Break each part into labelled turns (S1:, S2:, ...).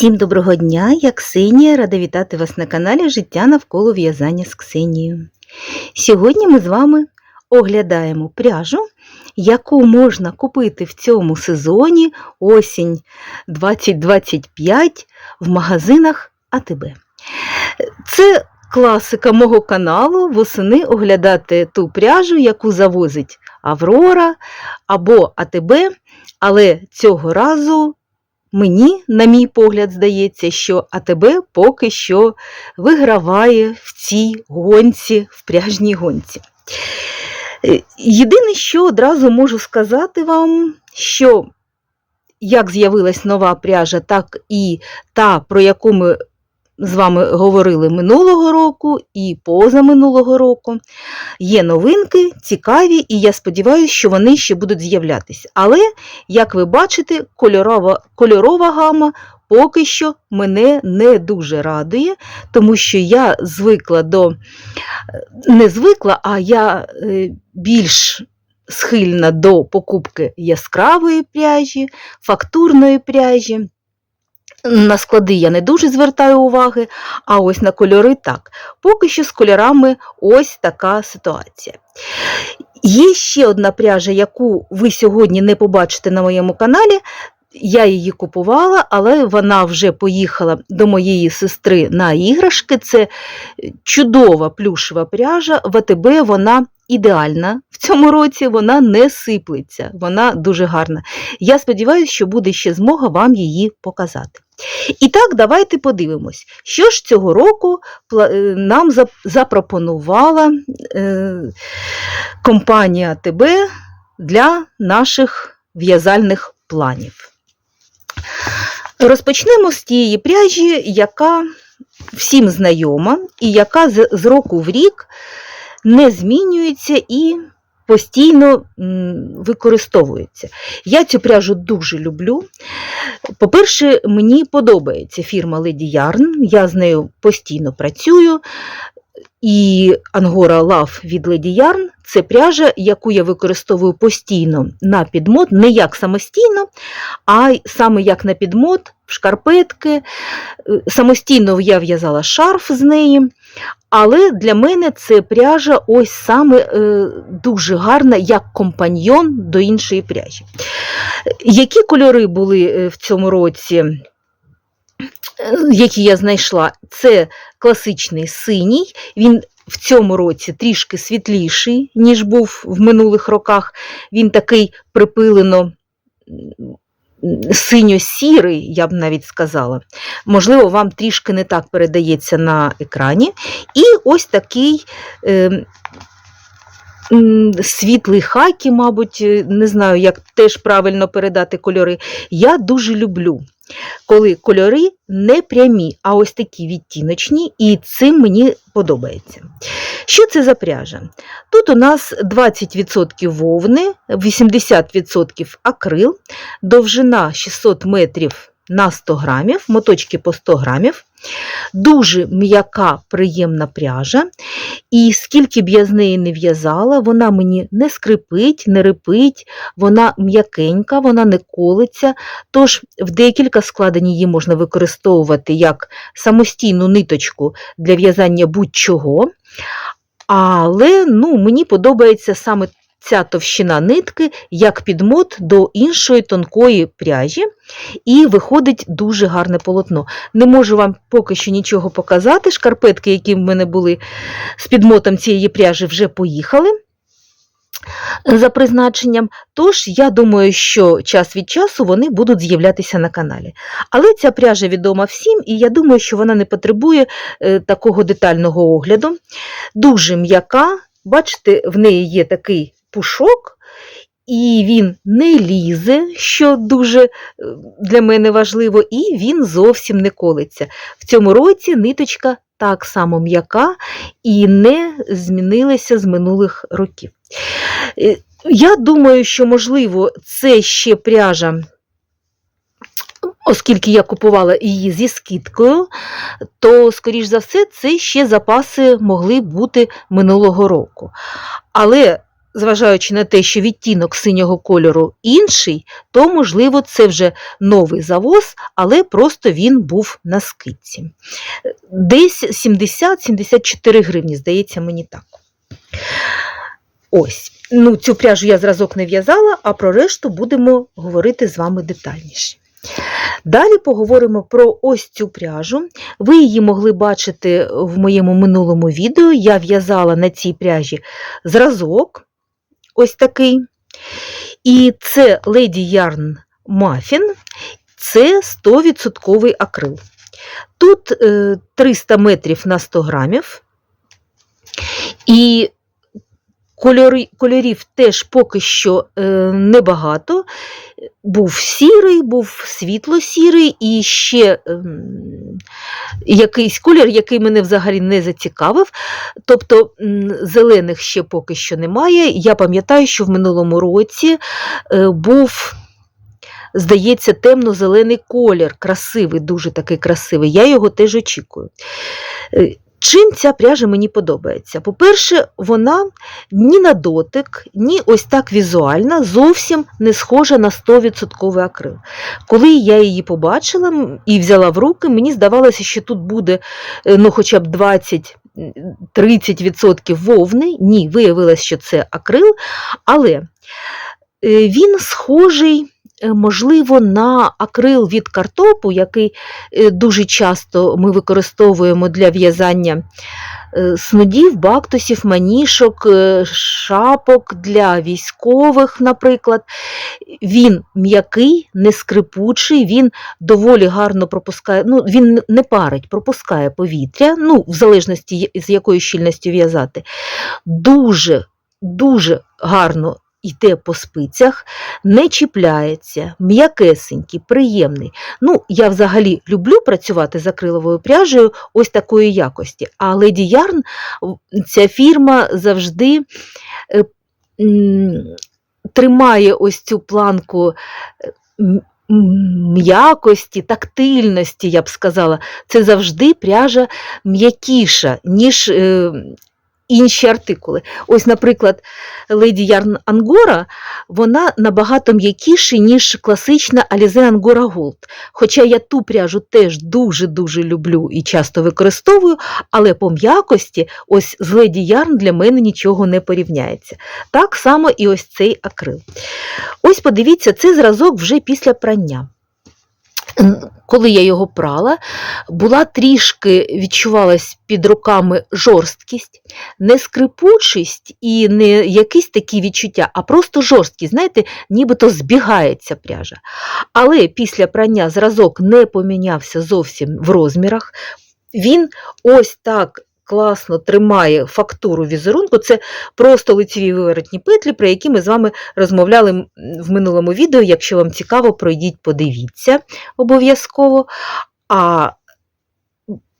S1: Усім доброго дня, я Ксенія, рада вітати вас на каналі Життя навколо в'язання з Ксенією. Сьогодні ми з вами оглядаємо пряжу, яку можна купити в цьому сезоні осінь 2025 в магазинах АТБ. Це класика мого каналу восени оглядати ту пряжу, яку завозить Аврора або АТБ, але цього разу Мені, на мій погляд, здається, що АТБ поки що виграває в цій гонці, в пряжній гонці. Е, Єдине, що одразу можу сказати вам, що як з'явилась нова пряжа, так і та, про яку ми з вами говорили минулого року і позаминулого року. Є новинки, цікаві, і я сподіваюся, що вони ще будуть з'являтися. Але, як ви бачите, кольорова, кольорова гама поки що мене не дуже радує, тому що я звикла до не звикла, а я е, більш схильна до покупки яскравої пряжі, фактурної пряжі. На склади я не дуже звертаю уваги, а ось на кольори так. Поки що з кольорами ось така ситуація. Є ще одна пряжа, яку ви сьогодні не побачите на моєму каналі. Я її купувала, але вона вже поїхала до моєї сестри на іграшки. Це чудова плюшева пряжа. В АТБ вона ідеальна. В цьому році вона не сиплеться, вона дуже гарна. Я сподіваюся, що буде ще змога вам її показати. І так, давайте подивимось, що ж цього року нам запропонувала е, компанія ТБ для наших в'язальних планів. Розпочнемо з тієї пряжі, яка всім знайома, і яка з року в рік не змінюється і постійно використовується. Я цю пряжу дуже люблю. По-перше, мені подобається фірма Lady Yarn, я з нею постійно працюю. І Angora Love від Lady Yarn це пряжа, яку я використовую постійно на підмот, не як самостійно, а саме як на підмот, в шкарпетки. Е, самостійно я в'язала шарф з неї, але для мене це пряжа ось саме е, дуже гарна, як компаньйон до іншої пряжі. Які кольори були е, в цьому році? Які я знайшла, це класичний синій, він в цьому році трішки світліший, ніж був в минулих роках. Він такий припилено синьо-сірий, я б навіть сказала. Можливо, вам трішки не так передається на екрані. І ось такий. Е, Світлий хакі, мабуть, не знаю, як теж правильно передати кольори. Я дуже люблю коли кольори не прямі, а ось такі відтіночні, і цим мені подобається. Що це за пряжа? Тут у нас 20% вовни, 80% акрил, довжина 600 метрів на 100 грамів, моточки по 100 грамів. Дуже м'яка, приємна пряжа. І скільки б я з неї не в'язала, вона мені не скрипить, не рипить, вона м'якенька, вона не колиться. Тож в декілька складень її можна використовувати як самостійну ниточку для в'язання будь-чого. Але ну, мені подобається саме ця товщина нитки як підмот до іншої тонкої пряжі, і виходить дуже гарне полотно. Не можу вам поки що нічого показати. Шкарпетки, які в мене були з підмотом цієї пряжі, вже поїхали. За призначенням, тож я думаю, що час від часу вони будуть з'являтися на каналі. Але ця пряжа відома всім, і я думаю, що вона не потребує е, такого детального огляду. Дуже м'яка, бачите, в неї є такий пушок, і він не лізе, що дуже е, для мене важливо, і він зовсім не колиться. В цьому році ниточка так само м'яка і не змінилася з минулих років. Е, я думаю, що, можливо, це ще пряжа. Оскільки я купувала її зі скидкою, то, скоріш за все, це ще запаси могли бути минулого року. Але зважаючи на те, що відтінок синього кольору інший, то, можливо, це вже новий завоз, але просто він був на скидці. Десь 70-74 гривні, здається, мені так. Ось. Ну, цю пряжу я зразок не в'язала, а про решту будемо говорити з вами детальніше. Далі поговоримо про ось цю пряжу. Ви її могли бачити в моєму минулому відео. Я в'язала на цій пряжі зразок, ось такий. І це Lady Yarn Muffin, це 100% акрил. Тут е, 300 метрів на 100 грамів. І кольори, кольорів теж поки що е, небагато. Був сірий, був світло-сірий і ще ем, якийсь колір, який мене взагалі не зацікавив. Тобто зелених ще поки що немає. Я пам'ятаю, що в минулому році е, був. Здається, темно-зелений колір, красивий, дуже такий красивий. Я його теж очікую. Чим ця пряжа мені подобається? По-перше, вона ні на дотик, ні ось так візуально зовсім не схожа на 100% акрил. Коли я її побачила і взяла в руки, мені здавалося, що тут буде е, ну, хоча б 20 30% вовни. Ні, виявилось, що це акрил, але е, він схожий. Е, Можливо, на акрил від картопу, який е, дуже часто ми використовуємо для в'язання е, снудів, бактусів, манішок, шапок для військових, наприклад. Він м'який, не скрипучий, він доволі гарно пропускає, ну, він не парить, пропускає повітря, ну, в залежності, з якою щільністю в'язати. Дуже, дуже гарно йде по спицях, не чіпляється, м'якесенький, приємний. Ну, я взагалі люблю працювати з акриловою пряжею ось такої якості. А Lady Yarn, ця фірма завжди е, тримає ось цю планку е, м'якості, тактильності, я б сказала. Це завжди пряжа м'якіша, ніж е, інші артикули. Ось, наприклад, Lady Yarn Angora, вона набагато м'якіша, ніж класична Alize Angora Gold. Хоча я ту пряжу теж дуже-дуже люблю і часто використовую, але по м'якості ось з Lady Yarn для мене нічого не порівняється. Так само і ось цей акрил. Ось подивіться, це зразок вже після прання. Коли я його прала, була трішки відчувалась під руками жорсткість, не скрипучість і не якісь такі відчуття, а просто жорсткість, знаєте, нібито збігається пряжа. Але після прання зразок не помінявся зовсім в розмірах. Він ось так класно тримає фактуру візерунку. Це просто лицеві виворотні петлі, про які ми з вами розмовляли в минулому відео. Якщо вам цікаво, пройдіть, подивіться обов'язково. А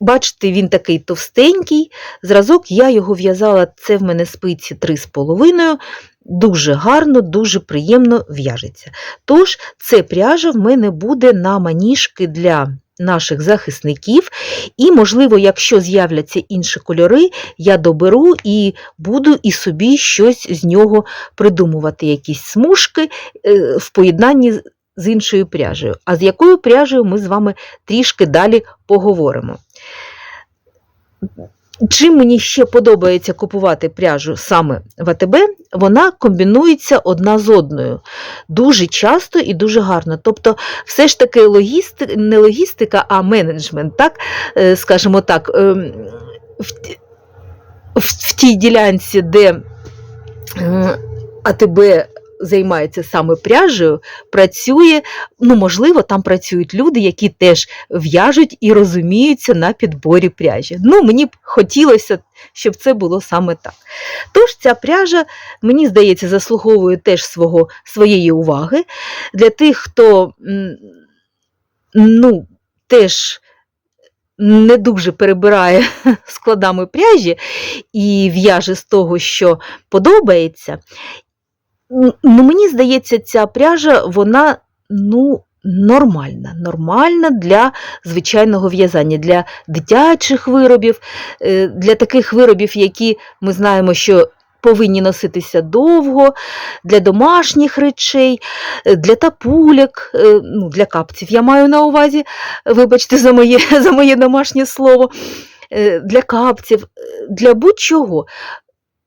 S1: бачите, він такий товстенький. Зразок я його в'язала, це в мене спиці 3,5. Дуже гарно, дуже приємно в'яжеться. Тож, це пряжа в мене буде на маніжки для наших захисників. І, можливо, якщо з'являться інші кольори, я доберу і буду і собі щось з нього придумувати, якісь смужки е, в поєднанні з- іншою пряжею. А з якою пряжею ми з вами трішки далі поговоримо. Чим мені ще подобається купувати пряжу саме в АТБ, вона комбінується одна з одною дуже часто і дуже гарно. Тобто, все ж таки логісти... не логістика, а менеджмент, так, Е, скажімо так, в, в, в тій ділянці, де е, АТБ займається саме пряжею, працює, ну, можливо, там працюють люди, які теж в'яжуть і розуміються на підборі пряжі. Ну, мені б хотілося, щоб це було саме так. Тож ця пряжа, мені здається, заслуговує теж свого, своєї уваги. Для тих, хто ну, теж не дуже перебирає складами пряжі і в'яже з того, що подобається. Ну, мені здається, ця пряжа, вона ну, нормальна. Нормальна для звичайного в'язання, для дитячих виробів, е, для таких виробів, які ми знаємо, що повинні носитися довго, для домашніх речей, е, для тапуляк, е, ну, для капців я маю на увазі, вибачте за моє, за моє домашнє слово, для капців, для будь-чого.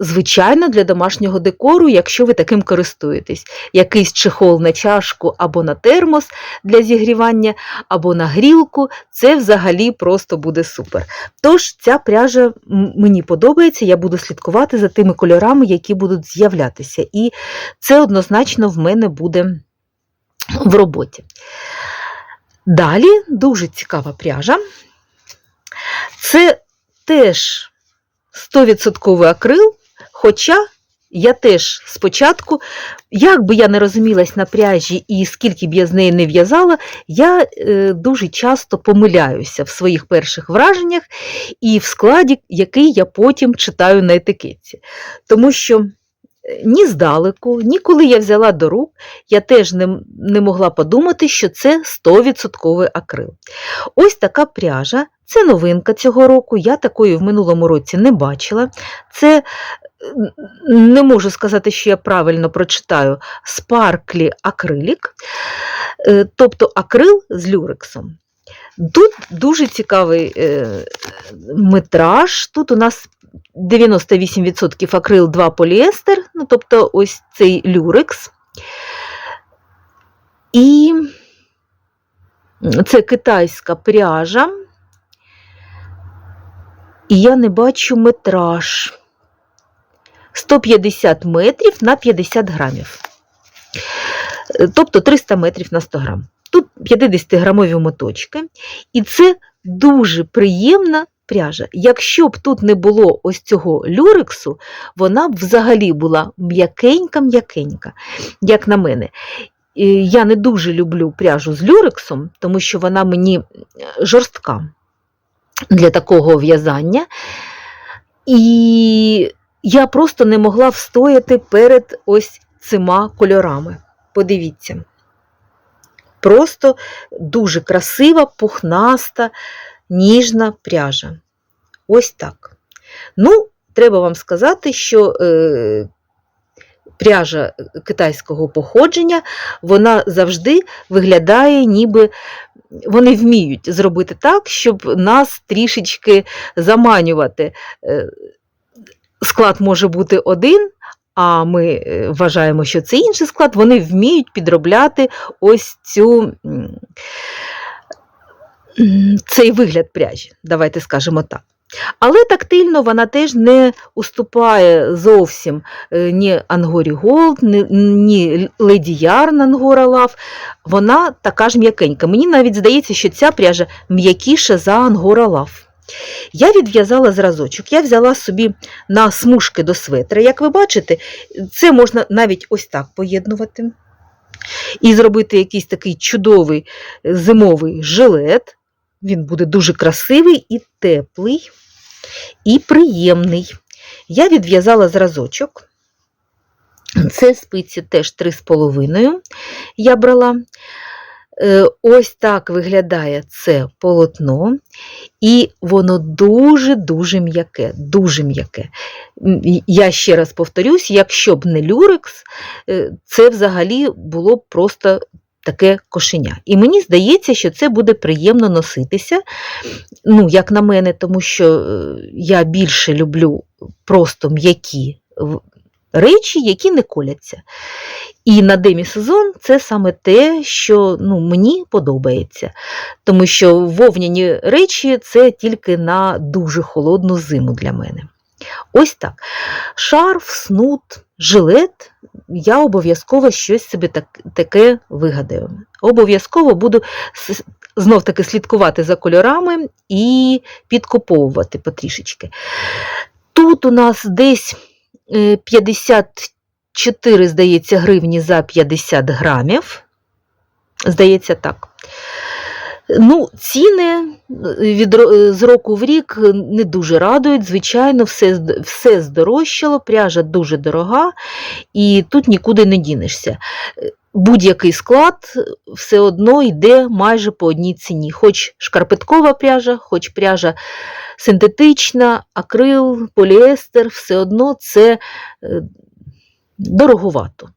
S1: Звичайно, для домашнього декору, якщо ви таким користуєтесь, якийсь чехол на чашку або на термос для зігрівання, або на грілку, це взагалі просто буде супер. Тож ця пряжа мені подобається, я буду слідкувати за тими кольорами, які будуть з'являтися. І це однозначно в мене буде в роботі. Далі дуже цікава пряжа. Це теж 100% акрил, хоча я теж спочатку, як би я не розумілась на пряжі і скільки б я з неї не в'язала, я е, дуже часто помиляюся в своїх перших враженнях і в складі, який я потім читаю на етикетці. Тому що е, ні здалеку, ні коли я взяла до рук, я теж не, не могла подумати, що це 100% акрил. Ось така пряжа, це новинка цього року, я такої в минулому році не бачила. Це не можу сказати, що я правильно прочитаю спарклі акрилік, е, тобто акрил з люрексом. Тут дуже цікавий е, метраж. Тут у нас 98% акрил, 2 поліестер, ну, тобто ось цей люрекс. І це китайська пряжа. І я не бачу метраж. 150 метрів на 50 грамів. Е, Тобто 300 метрів на 100 грам. Тут 50-грамові моточки. І це дуже приємна пряжа. Якщо б тут не було ось цього люрексу, вона б взагалі була м'якенька-м'якенька, як на мене. Я не дуже люблю пряжу з люрексом, тому що вона мені е, жорстка для такого в'язання. І я просто не могла встояти перед ось цими кольорами. Подивіться. Просто дуже красива, пухнаста, ніжна пряжа. Ось так. Ну, треба вам сказати, що е, пряжа китайського походження, вона завжди виглядає, ніби вони вміють зробити так, щоб нас трішечки заманювати. Е, Склад може бути один, а ми е, вважаємо, що це інший склад, вони вміють підробляти ось цю, цей вигляд пряжі, давайте скажемо так. Але тактильно вона теж не уступає зовсім е, ні Ангорі Голд, ні Леді Ярн Ангора Лав. Вона така ж м'якенька. Мені навіть здається, що ця пряжа м'якіша за Ангора Лав. Я відв'язала зразочок, я взяла собі на смужки до светра. Як ви бачите, це можна навіть ось так поєднувати. І зробити якийсь такий чудовий е, зимовий жилет. Він буде дуже красивий і теплий, і приємний. Я відв'язала зразочок. Це спиці теж 3,5 я брала. Е, Ось так виглядає це полотно, і воно дуже-дуже м'яке, дуже м'яке. Я ще раз повторюсь, якщо б не люрекс, е, це взагалі було б просто таке кошеня. І мені здається, що це буде приємно носитися, ну, як на мене, тому що е, я більше люблю просто м'які речі, які не коляться. І на демі-сезон це саме те, що ну, мені подобається. Тому що вовняні речі це тільки на дуже холодну зиму для мене. Ось так. Шарф, снуд, жилет. Я обов'язково щось собі так, таке вигадаю. Обов'язково буду знов-таки слідкувати за кольорами і підкуповувати потрішечки. Тут у нас десь 54, здається, гривні за 50 грамів. Здається, так. Ну, ціни е, від, е, з року в рік е, не дуже радують. Звичайно, все, все здорожчало, пряжа дуже дорога, і тут нікуди не дінешся. Е, будь-який склад все одно йде майже по одній ціні. Хоч шкарпеткова пряжа, хоч пряжа синтетична, акрил, поліестер, все одно це е, дороговато.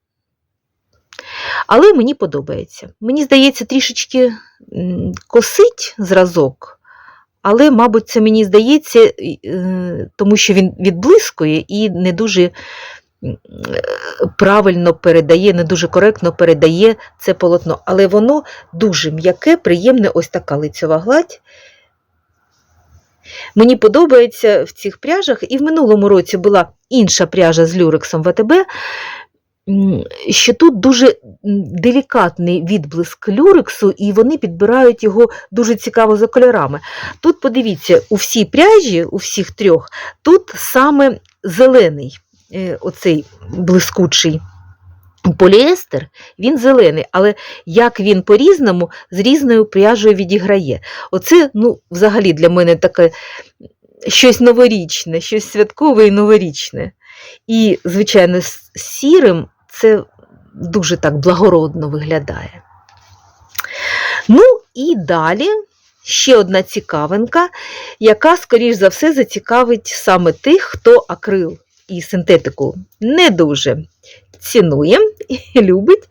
S1: Але мені подобається. Мені здається, трішечки косить зразок, але, мабуть, це мені здається, е, тому що він відблискує і не дуже е, правильно передає, не дуже коректно передає це полотно. Але воно дуже м'яке, приємне, ось така лицьова гладь. Мені подобається в цих пряжах, і в минулому році була інша пряжа з люрексом ВТБ, що тут дуже делікатний відблиск люрексу, і вони підбирають його дуже цікаво за кольорами. Тут, подивіться, у всій пряжі, у всіх трьох, тут саме зелений, е, оцей блискучий. Поліестер, він зелений, але як він по-різному з різною пряжею відіграє. Оце, ну, взагалі для мене таке щось новорічне, щось святкове і новорічне. І, звичайно, з сірим це дуже так благородно виглядає. Ну і далі ще одна цікавинка, яка, скоріш за все, зацікавить саме тих, хто акрил і синтетику не дуже цінує і любить.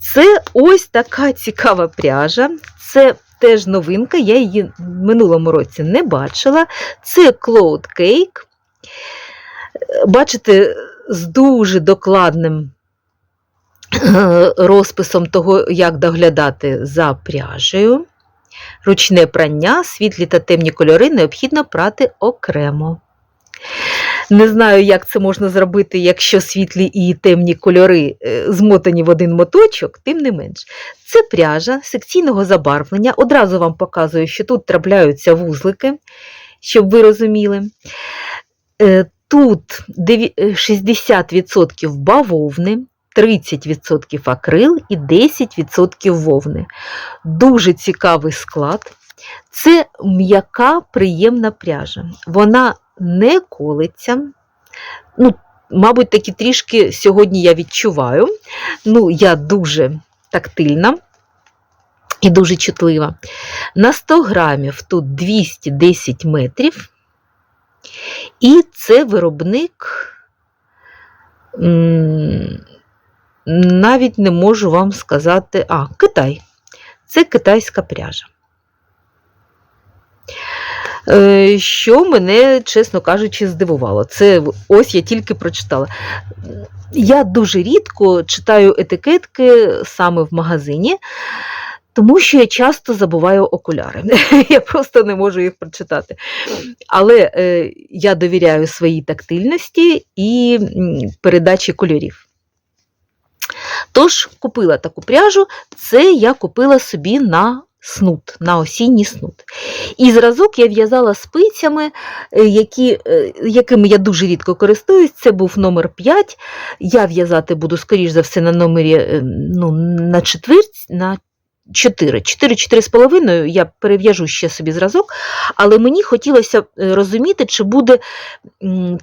S1: Це ось така цікава пряжа. Це теж новинка, я її в минулому році не бачила. Це Cloud Cake. Бачите, з дуже докладним е, розписом того, як доглядати за пряжею. Ручне прання, світлі та темні кольори необхідно прати окремо. Не знаю, як це можна зробити, якщо світлі і темні кольори е, змотані в один моточок, тим не менш. Це пряжа секційного забарвлення. Одразу вам показую, що тут трапляються вузлики, щоб ви розуміли. Е, Тут е, 60% бавовни, 30% акрил і 10% вовни. Дуже цікавий склад. Це м'яка, приємна пряжа. Вона не колиться. Ну, мабуть, таки трішки сьогодні я відчуваю. Ну, я дуже тактильна і дуже чутлива. На 100 грамів тут 210 метрів. І це виробник. Навіть не можу вам сказати. А, Китай. Це китайська пряжа. Е, Що мене, чесно кажучи, здивувало. Це ось я тільки прочитала. Я дуже рідко читаю етикетки саме в магазині, тому що я часто забуваю окуляри. Я просто не можу їх прочитати. Але е, я довіряю своїй тактильності і передачі кольорів. Тож, купила таку пряжу, це я купила собі на снуд, на осінній снуд. І зразок я в'язала спицями, е, які, е, якими я дуже рідко користуюсь. Це був номер 5. Я в'язати буду, скоріш за все, на номері е, ну, на четверть, на 4. 4-4,5 я перев'яжу ще собі зразок, але мені хотілося розуміти, чи буде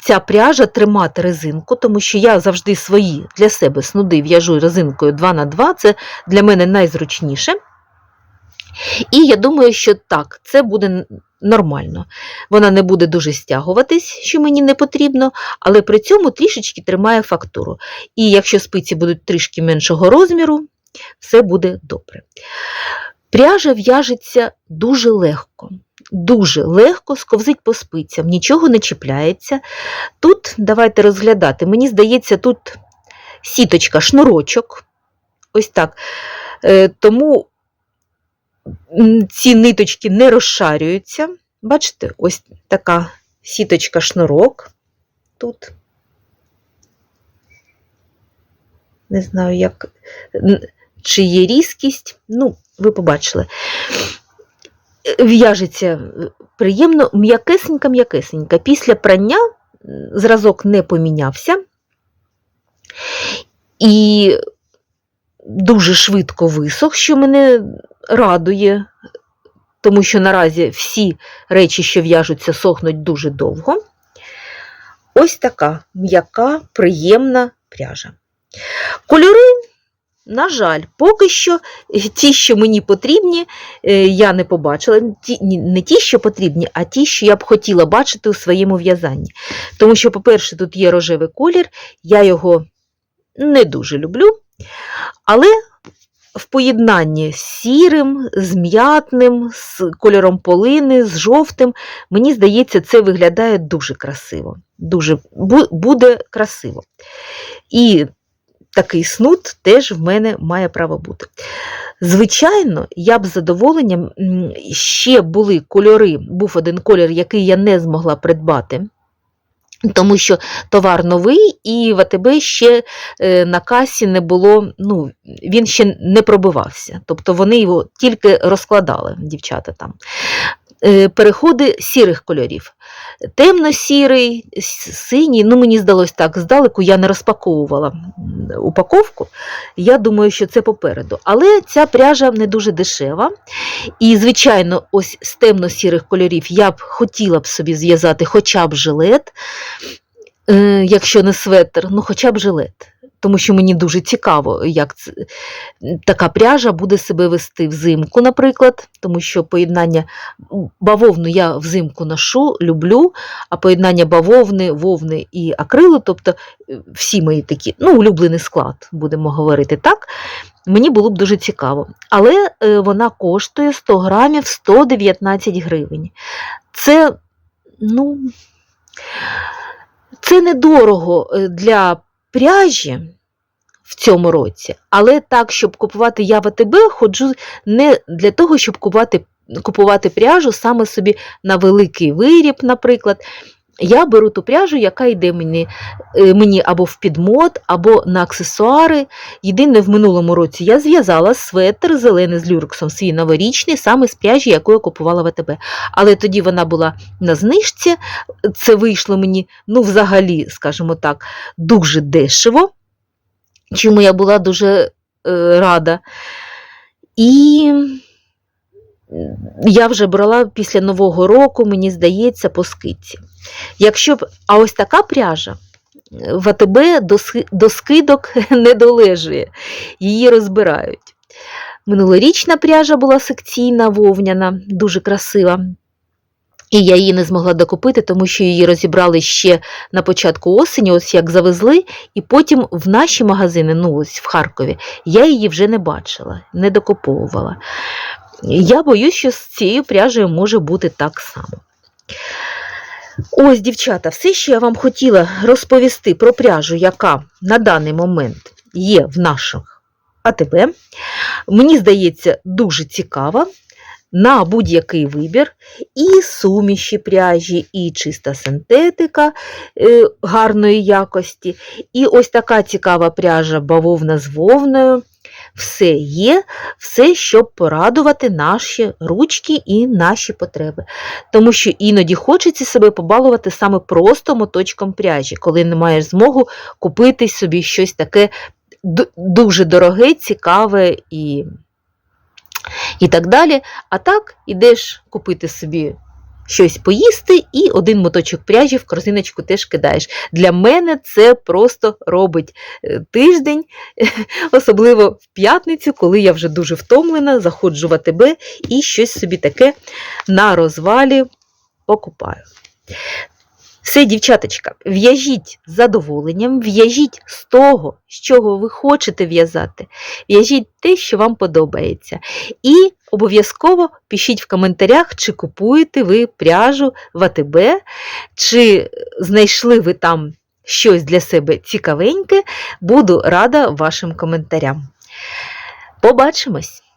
S1: ця пряжа тримати резинку, тому що я завжди свої для себе снуди в'яжу резинкою 2х2, це для мене найзручніше. І я думаю, що так, це буде нормально. Вона не буде дуже стягуватись, що мені не потрібно, але при цьому трішечки тримає фактуру. І якщо спиці будуть трішки меншого розміру, все буде добре. Пряжа в'яжеться дуже легко. Дуже легко сковзить по спицям, нічого не чіпляється. Тут давайте розглядати. Мені здається, тут сіточка, шнурочок. Ось так. Е, Тому ці ниточки не розшарюються. Бачите, ось така сіточка шнурок тут. Не знаю, як, чи є різкість. Ну, ви побачили. В'яжеться приємно, м'якесенька-м'якесенька. Після прання зразок не помінявся. І дуже швидко висох, що мене радує, тому що наразі всі речі, що в'яжуться, сохнуть дуже довго. Ось така м'яка, приємна пряжа. Кольори на жаль, поки що ті, що мені потрібні, е, я не побачила. Не ті, що потрібні, а ті, що я б хотіла бачити у своєму в'язанні. Тому що, по-перше, тут є рожевий колір, я його не дуже люблю, але в поєднанні з сірим, з м'ятним, з кольором полини, з жовтим, мені здається, це виглядає дуже красиво. Дуже буде красиво. І такий снуд теж в мене має право бути. Звичайно, я б з задоволенням ще були кольори, був один колір, який я не змогла придбати. Тому що товар новий, і в АТБ ще е, на касі не було, ну, він ще не пробивався. Тобто вони його тільки розкладали, дівчата там. Е, Переходи сірих кольорів. Темно-сірий, синій, ну мені здалось так, здалеку я не розпаковувала упаковку. Я думаю, що це попереду. Але ця пряжа не дуже дешева. І, звичайно, ось з темно-сірих кольорів я б хотіла б собі зв'язати хоча б жилет, е, якщо не светр, ну хоча б жилет. Тому що мені дуже цікаво, як така пряжа буде себе вести взимку, наприклад, тому що поєднання бавовну я взимку ношу, люблю, а поєднання бавовни, вовни і акрилу, тобто е, всі мої такі, ну, улюблений склад, будемо говорити так, мені було б дуже цікаво. Але е, вона коштує 100 грамів 119 гривень. Це, ну, це недорого е, для пряжі в цьому році, але так, щоб купувати я в АТБ, ходжу не для того, щоб купувати, купувати пряжу саме собі на великий виріб, наприклад. Я беру ту пряжу, яка йде мені, е, мені або в підмот, або на аксесуари. Єдине, в минулому році я зв'язала светр зелений з люрексом, свій новорічний, саме з пряжі, яку я купувала в АТБ. Але тоді вона була на знижці, це вийшло мені, ну, взагалі, скажімо так, дуже дешево, чому я була дуже е, рада. І я вже брала після Нового року, мені здається, по скидці. Якщо б, а ось така пряжа в АТБ до скидок не долежує, її розбирають. Минулорічна пряжа була секційна, вовняна, дуже красива. І я її не змогла докупити, тому що її розібрали ще на початку осені, ось як завезли, і потім в наші магазини, ну ось в Харкові, я її вже не бачила, не докуповувала. Я боюсь, що з цією пряжею може бути так само. Ось, дівчата, все, що я вам хотіла розповісти про пряжу, яка на даний момент є в наших АТБ, мені здається, дуже цікава на будь-який вибір. І суміші пряжі, і чиста синтетика е, гарної якості, і ось така цікава пряжа бавовна з вовною. Все є, все, щоб порадувати наші ручки і наші потреби. Тому що іноді хочеться себе побалувати саме просто моточком пряжі, коли не маєш змогу купити собі щось таке дуже дороге, цікаве і, і так далі. А так ідеш купити собі щось поїсти і один моточок пряжі в корзиночку теж кидаєш. Для мене це просто робить е, тиждень, особливо в п'ятницю, коли я вже дуже втомлена, заходжу в АТБ і щось собі таке на розвалі покупаю. Все, дівчаточка, в'яжіть з задоволенням, в'яжіть з того, з чого ви хочете в'язати, в'яжіть те, що вам подобається. І обов'язково пишіть в коментарях, чи купуєте ви пряжу в АТБ, чи знайшли ви там щось для себе цікавеньке. Буду рада вашим коментарям. Побачимось!